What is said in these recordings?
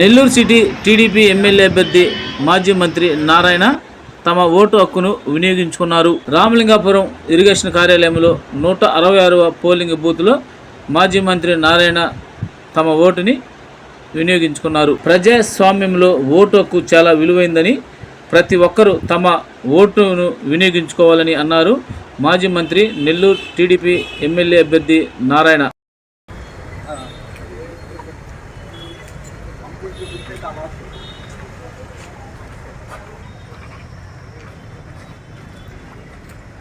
Nellore city TDP MLA అభ్యర్థి మాజీ మంత్రి నారాయణ తమ ఓటు హక్కును వినియోగించుకున్నారు. రామలింగాపురం ఇరిగేషన్ కార్యాలయంలో నూట అరవై ఆరవ పోలింగ్ బూత్లో మాజీ మంత్రి నారాయణ తమ ఓటుని వినియోగించుకున్నారు. ప్రజాస్వామ్యంలో ఓటు హక్కు చాలా విలువైందని ప్రతి ఒక్కరూ తమ ఓటును వినియోగించుకోవాలని అన్నారు మాజీ మంత్రి నెల్లూరు టీడీపీ ఎమ్మెల్యే అభ్యర్థి Narayana.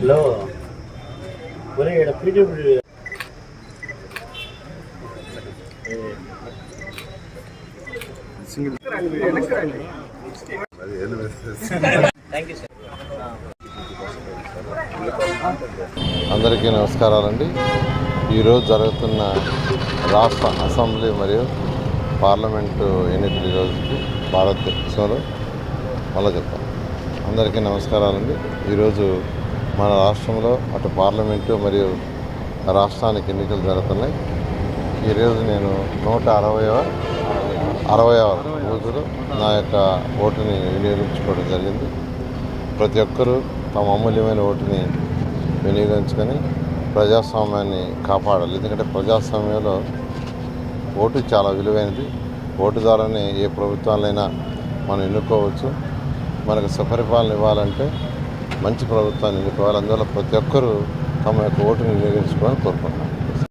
Hello. What are you? A అందరికీ నమస్కారాలండి. ఈరోజు జరుగుతున్న రాష్ట్ర అసెంబ్లీ మరియు పార్లమెంటు ఎన్నికల రోజుకి భారతదేశంలో మళ్ళా చెప్తాం. అందరికీ నమస్కారాలండి. ఈరోజు మన రాష్ట్రంలో అటు పార్లమెంటు మరియు రాష్ట్రానికి ఎన్నికలు జరుగుతున్నాయి. ఈరోజు నేను నూట అరవైవ అరవై రోజులు నా యొక్క ఓటుని వినియోగించుకోవడం జరిగింది. ప్రతి ఒక్కరూ తమ అమూల్యమైన ఓటుని వినియోగించుకొని ప్రజాస్వామ్యాన్ని కాపాడాలి. ఎందుకంటే ప్రజాస్వామ్యంలో ఓటు చాలా విలువైనది. ఓటు ద్వారానే ఏ ప్రభుత్వాలైనా మనం ఎన్నుకోవచ్చు. మనకు సుపరిపాలన ఇవ్వాలంటే మంచి ప్రభుత్వాన్ని ఎన్నుకోవాలి. అందువల్ల ప్రతి ఒక్కరూ తమ యొక్క ఓటుని వినియోగించుకోవాలని కోరుకుంటున్నాను